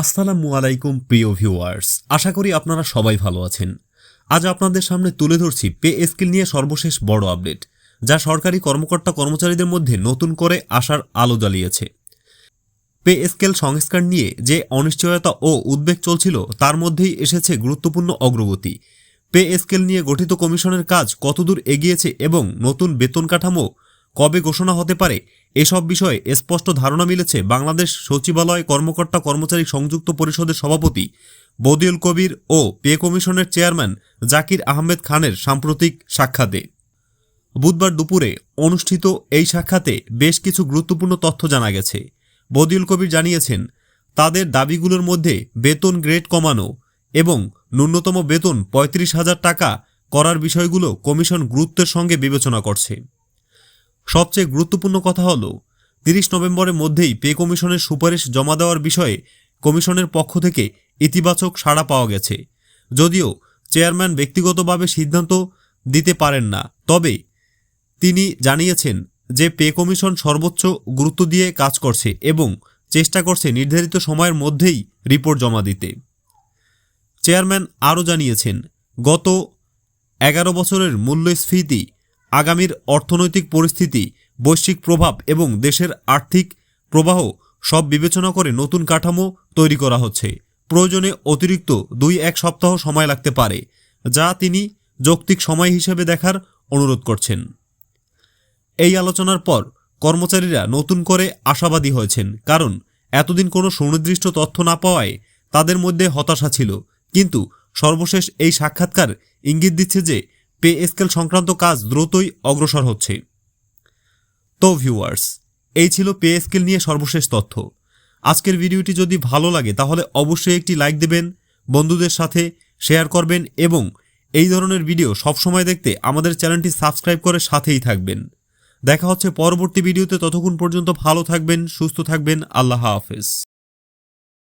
আসসালামু আলাইকুম, প্রিয় ভিউয়ার্স। আশা করি আপনারা সবাই ভালো আছেন। আজ আপনাদের সামনে তুলে ধরছি পে স্কেল নিয়ে সর্বশেষ বড় আপডেট, যা সরকারি কর্মকর্তা কর্মচারীদের মধ্যে নতুন করে আসার আলো জ্বালিয়েছে। পে স্কেল সংস্কার নিয়ে যে অনিশ্চয়তা ও উদ্বেগ চলছিল, তার মধ্যেই এসেছে গুরুত্বপূর্ণ অগ্রগতি। পে স্কেল নিয়ে গঠিত কমিশনের কাজ কতদূর এগিয়েছে এবং নতুন বেতন কাঠামো কবে ঘোষণা হতে পারে? এসব বিষয়ে স্পষ্ট ধারণা মিলেছে বাংলাদেশ সচিবালয় কর্মকর্তা কর্মচারী সংযুক্ত পরিষদের সভাপতি বদিউল কবির ও পে কমিশনের চেয়ারম্যান জাকির আহমেদ খানের সাম্প্রতিক সাক্ষাতে। বুধবার দুপুরে অনুষ্ঠিত এই সাক্ষাতে বেশ কিছু গুরুত্বপূর্ণ তথ্য জানা গেছে। বদিউল কবির জানিয়েছেন, তাদের দাবিগুলোর মধ্যে বেতন গ্রেড কমানো এবং ন্যূনতম বেতন পঁয়ত্রিশ হাজার টাকা করার বিষয়গুলো কমিশন গুরুত্বের সঙ্গে বিবেচনা করছে। সবচেয়ে গুরুত্বপূর্ণ কথা হল, তিরিশ নভেম্বরের মধ্যেই পে কমিশনের সুপারিশ জমা দেওয়ার বিষয়ে কমিশনের পক্ষ থেকে ইতিবাচক সাড়া পাওয়া গেছে। যদিও চেয়ারম্যান ব্যক্তিগতভাবে সিদ্ধান্ত দিতে পারেন না, তবে তিনি জানিয়েছেন যে পে কমিশন সর্বোচ্চ গুরুত্ব দিয়ে কাজ করছে এবং চেষ্টা করছে নির্ধারিত সময়ের মধ্যেই রিপোর্ট জমা দিতে। চেয়ারম্যান আরও জানিয়েছেন, গত এগারো বছরের মূল্যস্ফীতি আগামীর অর্থনৈতিক পরিস্থিতি, বৈশ্বিক প্রভাব এবং দেশের আর্থিক প্রবাহ সব বিবেচনা করে নতুন কাঠামো তৈরি করা হচ্ছে। প্রয়োজনে অতিরিক্ত দুই এক সপ্তাহ সময় লাগতে পারে, যা তিনি যৌক্তিক সময় হিসেবে দেখার অনুরোধ করছেন। এই আলোচনার পর কর্মচারীরা নতুন করে আশাবাদী হয়েছেন, কারণ এতদিন কোনো সুনির্দিষ্ট তথ্য না পাওয়ায় তাদের মধ্যে হতাশা ছিল। কিন্তু সর্বশেষ এই সাক্ষাৎকার ইঙ্গিত দিচ্ছে যে পে স্কেল সংক্রান্ত কাজ দ্রুতই অগ্রসর হচ্ছে। তো ভিউয়ার্স, এই ছিল পে স্কেল নিয়ে সর্বশেষ তথ্য। আজকের ভিডিওটি যদি ভালো লাগে, তাহলে অবশ্যই একটি লাইক দেবেন, বন্ধুদের সাথে শেয়ার করবেন এবং এই ধরনের ভিডিও সবসময় দেখতে আমাদের চ্যানেলটি সাবস্ক্রাইব করে সাথেই থাকবেন। দেখা হচ্ছে পরবর্তী ভিডিওতে, ততক্ষণ পর্যন্ত ভালো থাকবেন, সুস্থ থাকবেন, আল্লাহ হাফেজ।